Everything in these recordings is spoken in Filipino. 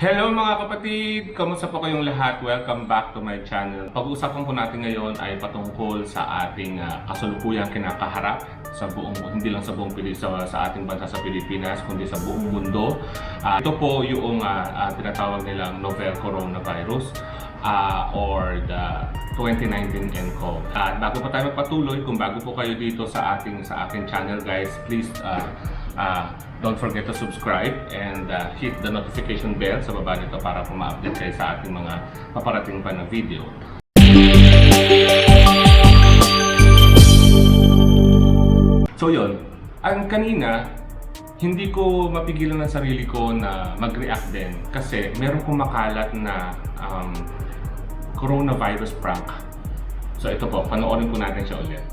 Hello mga kapatid! Kamusta po kayong lahat? Welcome back to my channel. Pag-uusapan po natin ngayon ay patungkol sa ating uh, kasalukuyang kinakaharap sa buong hindi lang sa buong sa, sa ating bansa sa Pilipinas kundi sa buong mundo. Ah, ito po yung uh, uh, tinatawag nilang novel coronavirus uh, or the 2019 nCoV. At bago pa tayo magpatuloy, kung bago po kayo dito sa ating sa aking channel guys, please uh, uh, don't forget to subscribe and uh, hit the notification bell sa baba nito para po ma-update kayo sa ating mga paparating pa na video. So yun, ang kanina, hindi ko mapigilan ng sarili ko na mag-react din kasi meron kumakalat na um, coronavirus prank. So ito po, panoorin po natin siya ulit.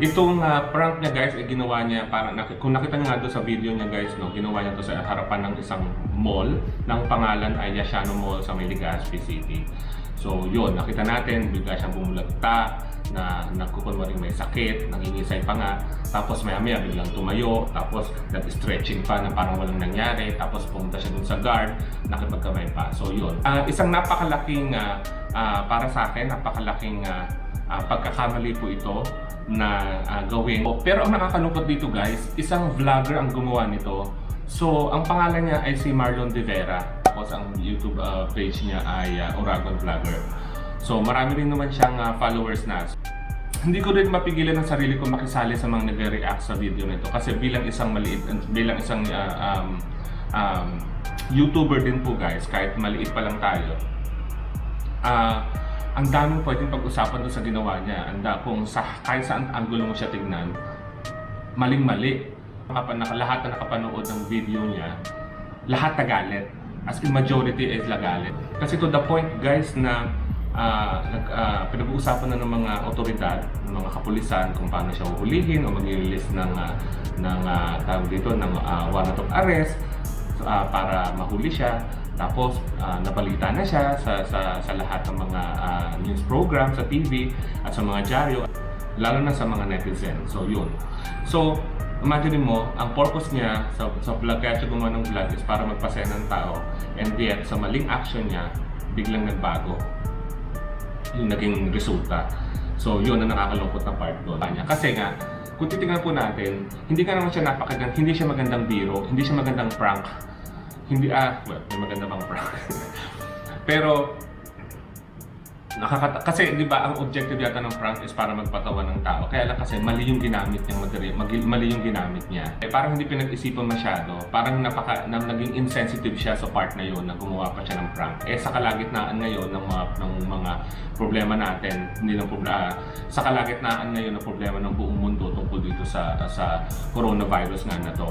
Itong ah, prank niya guys, ay ginawa niya para kung nakita niyo nga doon sa video niya guys, no, ginawa niya to sa harapan ng isang mall ng pangalan ay Yashano Mall sa may City. So yun, nakita natin, bigla siyang bumulagta na nagkukunwaring may sakit, nangingisay pa nga, tapos maya maya biglang tumayo, tapos nag-stretching pa na parang walang nangyari, tapos pumunta siya dun sa guard, nakipagkamay pa. So yun, Ah, isang napakalaking, ah, ah, para sa akin, napakalaking ah, ah, pagkakamali po ito na ah, gawin. Pero ang nakakalungkot dito guys, isang vlogger ang gumawa nito. So, ang pangalan niya ay si Marlon De Vera. Tapos ang YouTube ah, page niya ay ah, Oragon Vlogger. So, marami rin naman siyang ah, followers na. Hindi ko rin mapigilan ang sarili ko makisali sa mga nagre-react sa video nito kasi bilang isang maliit bilang isang ah, um, um, YouTuber din po guys, kahit maliit pa lang tayo. Ah, ang daming pwedeng pag-usapan doon sa ginawa niya. Anda kung sa kahit saan anggulo mo siya tignan, maling-mali. Lahat na nakapanood ng video niya, lahat nagalit. As in majority is nagalit. Kasi to the point guys na ah, nag, ah, pinag-uusapan na ng mga otoridad, ng mga kapulisan kung paano siya uhulihin o mag-release ng, ah, ng ah, tawag dito, ng ah, warrant of arrest ah, para mahuli siya. Tapos ah, nabalita na siya sa, sa, sa lahat ng mga ah, news program sa TV at sa mga dyaryo, lalo na sa mga netizen. So yun. So, imagine mo, ang purpose niya sa, sa vlog, kaya siya gumawa ng vlog is para magpasaya ng tao. And yet, sa maling action niya, biglang nagbago yung naging resulta. So, yun ang nakakalungkot na part doon. Kasi nga, kung titingnan po natin, hindi ka naman siya napakaganda, hindi siya magandang biro, hindi siya magandang prank. Hindi, ah, well, may maganda bang prank. Pero, nakakata kasi di ba ang objective yata ng prank is para magpatawa ng tao. Kaya lang kasi mali yung ginamit niyang material mali, mali yung ginamit niya. Eh, parang hindi pinag-isipan masyado. Parang napaka na, naging insensitive siya sa part na yun na gumawa pa siya ng prank. Eh sa kalagitnaan ngayon ng mga ng mga problema natin hindi lang problema sa kalagitnaan ngayon ng problema ng buong mundo tungkol dito sa sa coronavirus nga na to.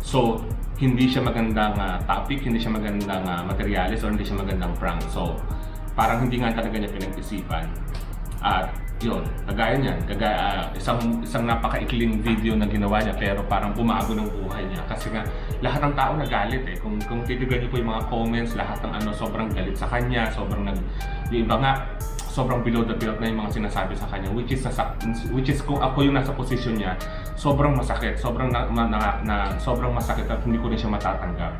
So, hindi siya magandang ah, topic, hindi siya magandang uh, materialis, or hindi siya magandang prank. So, parang hindi nga talaga niya pinag-isipan. At yun, kagaya niyan, kagaya, ah, isang, isang napakaikling video na ginawa niya pero parang bumago ng buhay niya. Kasi nga, lahat ng tao nagalit eh. Kung, kung titignan niyo po yung mga comments, lahat ng ano, sobrang galit sa kanya, sobrang nag... Yung iba nga, sobrang below the belt na yung mga sinasabi sa kanya which is nasa, which is kung ako yung nasa posisyon niya sobrang masakit sobrang na, na, na, na sobrang masakit at hindi ko rin siya matatanggap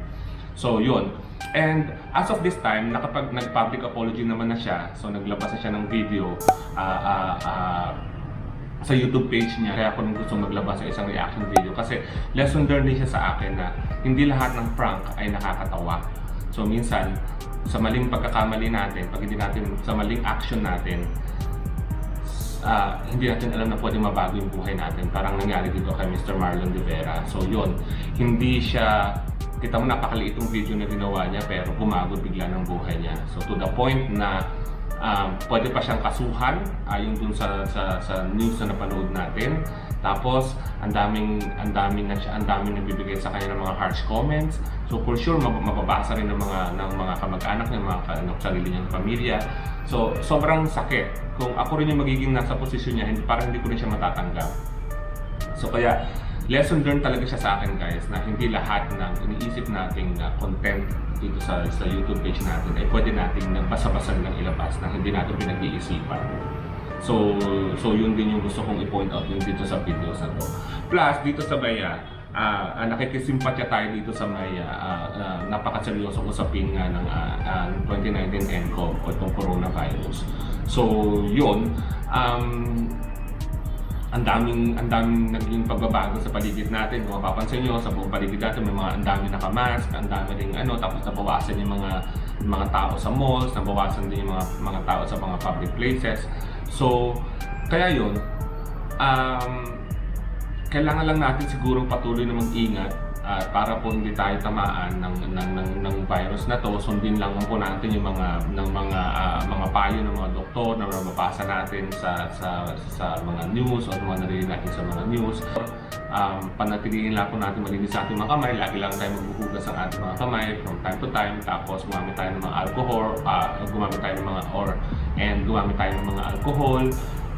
so yun and as of this time nakapag nag-public apology naman na siya so naglabas na siya ng video ah ah ah, sa YouTube page niya kaya ako nung gusto maglabas ng isang reaction video kasi lesson learned din siya sa akin na hindi lahat ng prank ay nakakatawa so minsan sa maling pagkakamali natin, pag hindi natin, sa maling action natin, ah, hindi natin alam na pwede mabago yung buhay natin. Parang nangyari dito kay Mr. Marlon De Vera. So yun, hindi siya, kita mo napakaliit yung video na ginawa niya pero bumago bigla ng buhay niya. So to the point na um, pwede pa siyang kasuhan ayon dun sa, sa, sa news na napanood natin. Tapos, ang daming ang daming na siya, ang daming nagbibigay sa kanya ng mga harsh comments. So for sure mab- mababasa rin ng mga ng mga kamag-anak ng mga ano, sarili niyang pamilya. So sobrang sakit. Kung ako rin yung magiging nasa posisyon niya, hindi parang hindi ko rin siya matatanggap. So kaya lesson learned talaga siya sa akin guys na hindi lahat ng iniisip nating na content dito sa sa YouTube page natin ay pwede nating nagbasa-basan lang ilabas na hindi natin pinag-iisipan. So, so yun din yung gusto kong i-point out yung dito sa videos na to. Plus, dito sa Maya, ah uh, nakikisimpatya tayo dito sa Maya, ah ah, napakaseryosong usapin nga ng ah, ah, 2019 NCOV o itong coronavirus. So, yun, um, ang daming ang daming naging pagbabago sa paligid natin. Kung mapapansin nyo, sa buong paligid natin may mga ang dami nakamask, ang dami ring ano, tapos nabawasan yung mga mga tao sa malls, nabawasan din yung mga mga tao sa mga public places. So, kaya yun, um, kailangan lang natin siguro patuloy na mag-ingat at para po hindi tayo tamaan ng, ng, ng, ng virus na to, sundin lang po natin yung mga ng mga ah, mga payo ng mga doktor na mababasa natin sa sa sa mga news o mga narinig natin sa mga news. Um, panatilihin lang po natin malinis sa ating mga kamay. Lagi lang tayo maghuhugas ang ating mga kamay from time to time. Tapos gumamit tayo ng mga alcohol, ah, gumamit tayo ng mga or and gumamit tayo ng mga alcohol.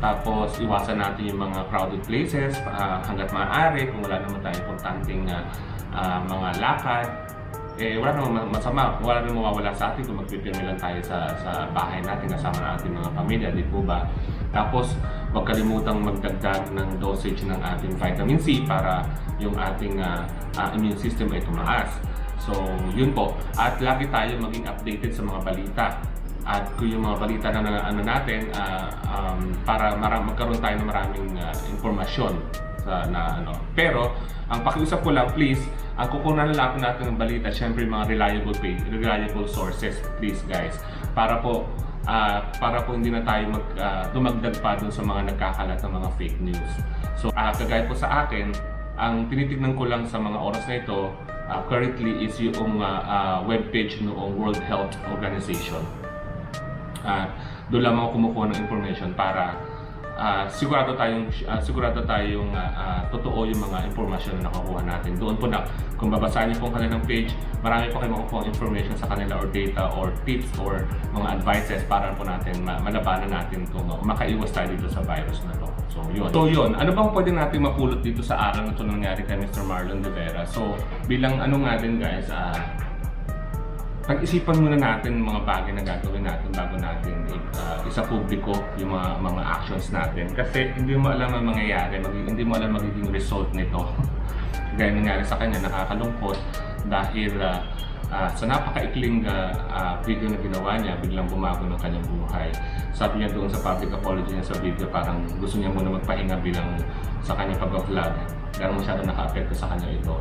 Tapos iwasan natin yung mga crowded places ah, hanggat maaari kung wala naman tayong importanteng ah, ah, mga lakad. Eh, wala namang ma- masama, wala namang mawawala sa atin kung magpipirmi lang tayo sa, sa bahay natin kasama ng ating mga pamilya, di po ba? Tapos, huwag kalimutang magdagdag ng dosage ng ating vitamin C para yung ating ah, ah, immune system ay tumaas. So, yun po. At lagi tayo maging updated sa mga balita at yung mga balita na, na ano natin ah, um, para mara- magkaroon tayo ng maraming ah, impormasyon sa na ano. Pero ang pakiusap ko lang please, ang kukunan lang natin ng balita syempre mga reliable page, reliable sources please guys para po ah, para po hindi na tayo mag ah, dumagdag pa dun sa mga nagkakalat ng mga fake news. So ah, kagaya po sa akin, ang tinitignan ko lang sa mga oras na ito ah, currently is yung ah, ah, webpage noong World Health Organization at doon lamang ako kumukuha ng information para ah, sigurado tayong ah, sigurado tayong ah, ah, totoo yung mga impormasyon na nakukuha natin. Doon po na kung babasahin niyo po ang kanilang page, marami po kayong makukuha information sa kanila or data or tips or mga advices para po natin ma- malabanan natin kung uh, makaiwas tayo dito sa virus na to. So yun. So yun, ano bang pwede natin mapulot dito sa araw na ito nangyari kay Mr. Marlon De? So bilang ano nga din guys, ah pag-isipan muna natin mga bagay na gagawin natin bago natin uh, isa publiko yung mga mga actions natin. Kasi hindi mo alam ang mangyayari mag- hindi mo alam magiging result nito. Gaya nangyari sa kanya nakakalungkot dahil uh, uh, sa napakaikling uh, uh, video na ginawa niya biglang bumago ng kanyang buhay. Sabi niya doon sa public apology niya sa video parang gusto niya muna magpahinga bilang sa kanyang pag-vlog dahil masyado naka-apekto sa kanya ito.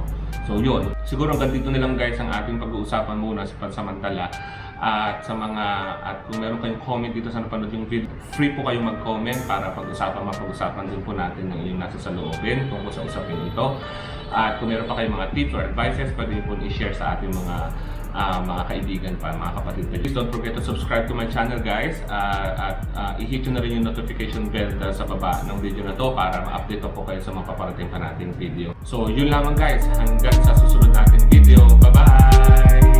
So yun, siguro hanggang dito na lang guys ang ating pag-uusapan muna sa pansamantala. At sa mga, at kung meron kayong comment dito sa napanood yung video, free po kayong mag-comment para pag-usapan, mapag-usapan din po natin ng yung nasa sa loobin tungkol sa usapin ito. At kung meron pa kayong mga tips or advices, pwede po i-share sa ating mga ah, mga kaibigan pa, mga kapatid. Please don't forget to subscribe to my channel guys Ah, at ah, i-hit na rin yung notification bell dahil sa baba ng video na to para ma-update po kayo sa mga paparating pa nating video. So yun lamang guys, hanggang sa susunod nating video. Bye-bye!